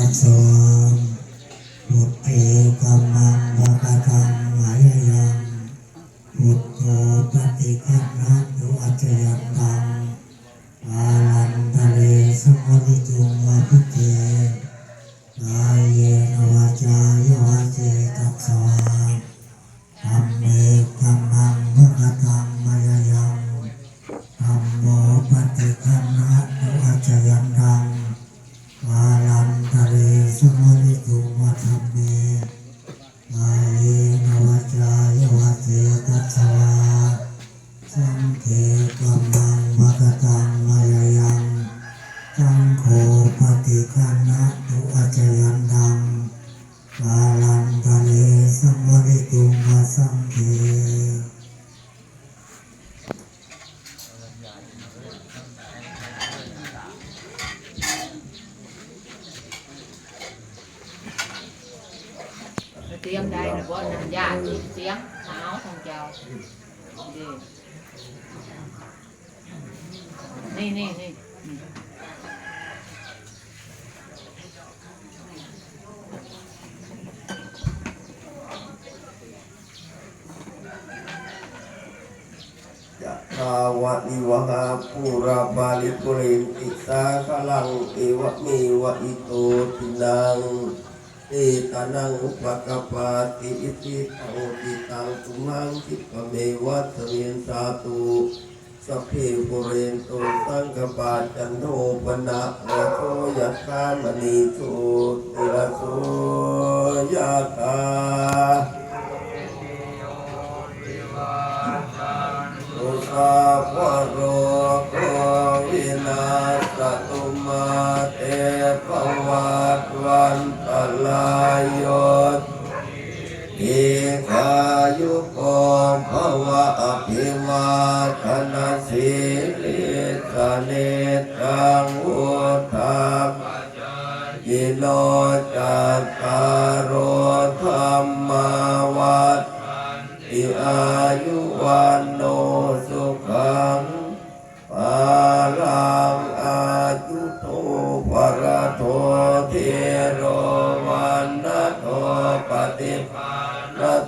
ตัส สมริตุมัทเมกายเยนวาจายวาเจตัสวาสังเกกัมมังมะกตังมายยังจังโฆปฏิคันนะตุอจยันดังวาลัน สียงได้นะบ่นะญาติเสียงหนาวของเจ้านี่นี่นี่ทาวะอิวะหาปูระบาลิปุรินติสาขลังเอวะมีวะอิโตตินัง เอตานังอุปกปาติอิติตังติตังตุมังคิปเมวัตเมียนสาตุสัพเพปุเรนตุสังกปาจันโทปนะระโทยัคามณีโชติระโสยะคา ภวะอภิวาทนาสิลิสเนตังอุทายิโนจัตตารโธรรมวัฏอิอายุวัน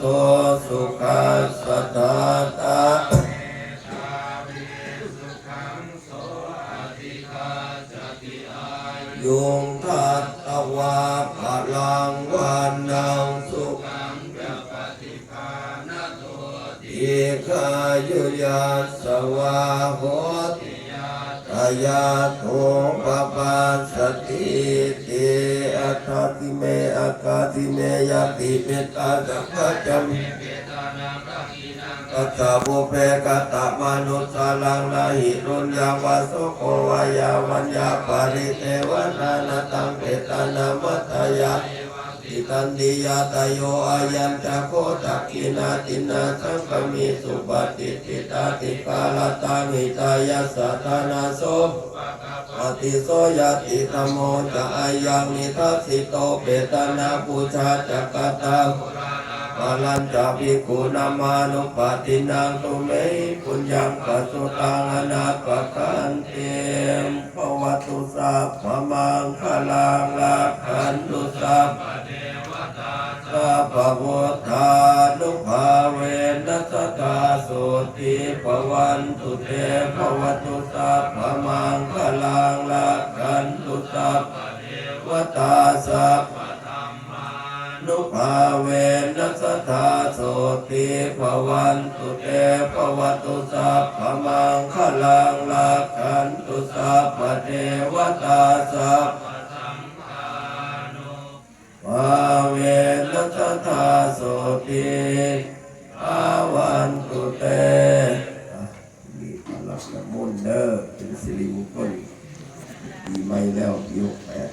นโทสุขัสสะตาตายุงทัตตวาพลังวันนังสุขอิขายุยาสวาโหติกา ยาโทปปาสติติอัตติเมอาคาติเมยติเมตตาสัพพะจมกัตตาบุเพกัตตมนุสสาลังนาหิรุญญาวาสุโกวายาวัญญาปาริเทวนานาตังเปตานามัตตายา อิตันติยาตโยอายันจะโคตักินาตินาสังกมิสุปฏิทิตาติกาลตังิตายาสัตนาโสปฏิโสยติธรรมโมจะอายังนิทัสสิโตเปตนาปูชาจักตังปาลันจะภิกขุนามานุปตินังตุเมปุญญังปัสสุตังอนาปกันเตมภวตุสัพพมังคลังลักขันตุสัพ สัพพพุทธานุภาเวนัสตาสุติปวันตุเตภวตุสัพพมังคลังลักขันตุสัพวตาสัพนุภาเวนัสตาโสติปวันตุเตภวตุสัพพมังคลังลักขันตุสัพพเทวตาสัพ สติอาวันตุเตอะมีพลังน้ำมนเด้อเป็นสิริมงคลปีใหม่แล้วยก